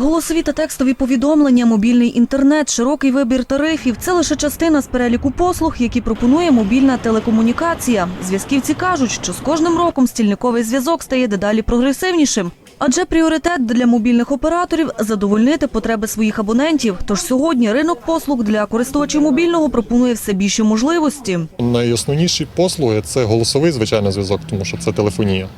Голосові та текстові повідомлення, мобільний інтернет, широкий вибір тарифів це лише частина з переліку послуг, які пропонує мобільна телекомунікація. Зв'язківці кажуть, що з кожним роком стільниковий зв'язок стає дедалі прогресивнішим. Адже пріоритет для мобільних операторів задовольнити потреби своїх абонентів. Тож сьогодні ринок послуг для користувачів мобільного пропонує все більші можливості. Найосновніші послуги це голосовий звичайно зв'язок, тому що це телефонія.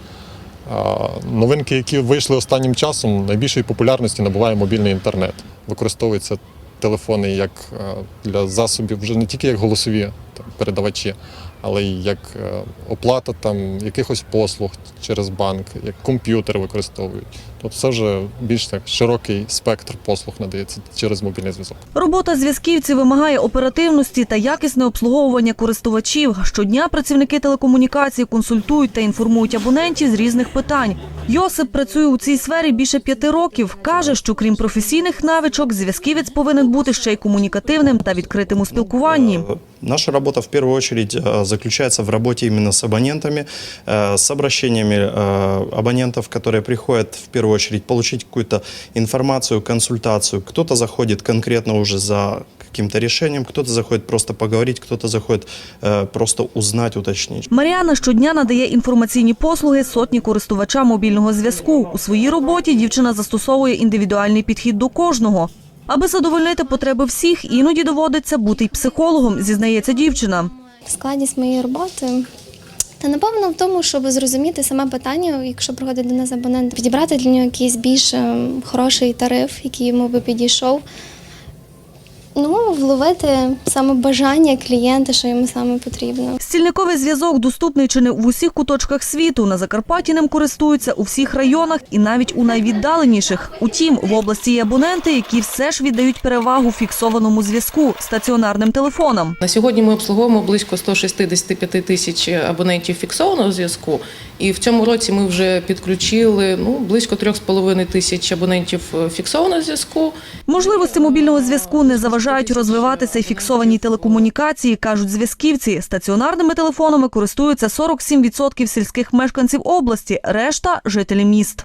Новинки, які вийшли останнім часом, найбільшої популярності набуває мобільний інтернет. Використовуються телефони як е, для засобів, вже не тільки як голосові передавачі, але як е, оплата там, якихось послуг через банк, як комп'ютер використовують. Тобто це вже більш так широкий спектр послуг надається через мобільний зв'язок. Робота зв'язківців вимагає оперативності та якісне обслуговування користувачів. Щодня працівники телекомунікації консультують та інформують абонентів з різних питань. Йосип працює у цій сфері більше п'яти років. Каже, що крім професійних навичок, зв'язківець повинен бути ще й комунікативним та відкритим у спілкуванні. Э, Наша работа в первую очередь э, заключается в работе именно с абонентами, э, с обращениями э, абонентов, которые приходят в первую очередь получить какую-то информацию, консультацию. Кто-то заходит конкретно уже за каким-то решением, кто-то заходит просто поговорить, кто-то заходит э, просто узнать, уточнить. Маріана щодня надає інформаційні послуги сотні користувачам мобільного зв'язку. У своїй роботі дівчина застосовує індивідуальний підхід до кожного. Аби задовольнити потреби всіх, іноді доводиться бути й психологом, зізнається дівчина. Складність моєї роботи. Та напевно в тому, щоб зрозуміти саме питання, якщо приходить до нас абонент, підібрати для нього якийсь більш е, хороший тариф, який йому би підійшов. Ну, вловити саме бажання клієнта, що йому саме потрібно. Стільниковий зв'язок доступний чи не в усіх куточках світу. На Закарпатті ним користуються у всіх районах і навіть у найвіддаленіших. Утім, в області є абоненти, які все ж віддають перевагу фіксованому зв'язку стаціонарним телефонам. На сьогодні ми обслуговуємо близько 165 тисяч абонентів фіксованого зв'язку, і в цьому році ми вже підключили ну близько 3,5 тисяч абонентів е, фіксованого зв'язку. Можливості мобільного зв'язку не заважають розвиватися й фіксованій телекомунікації, кажуть зв'язківці. Стаціонарними телефонами користуються 47% сільських мешканців області, решта – жителі міст.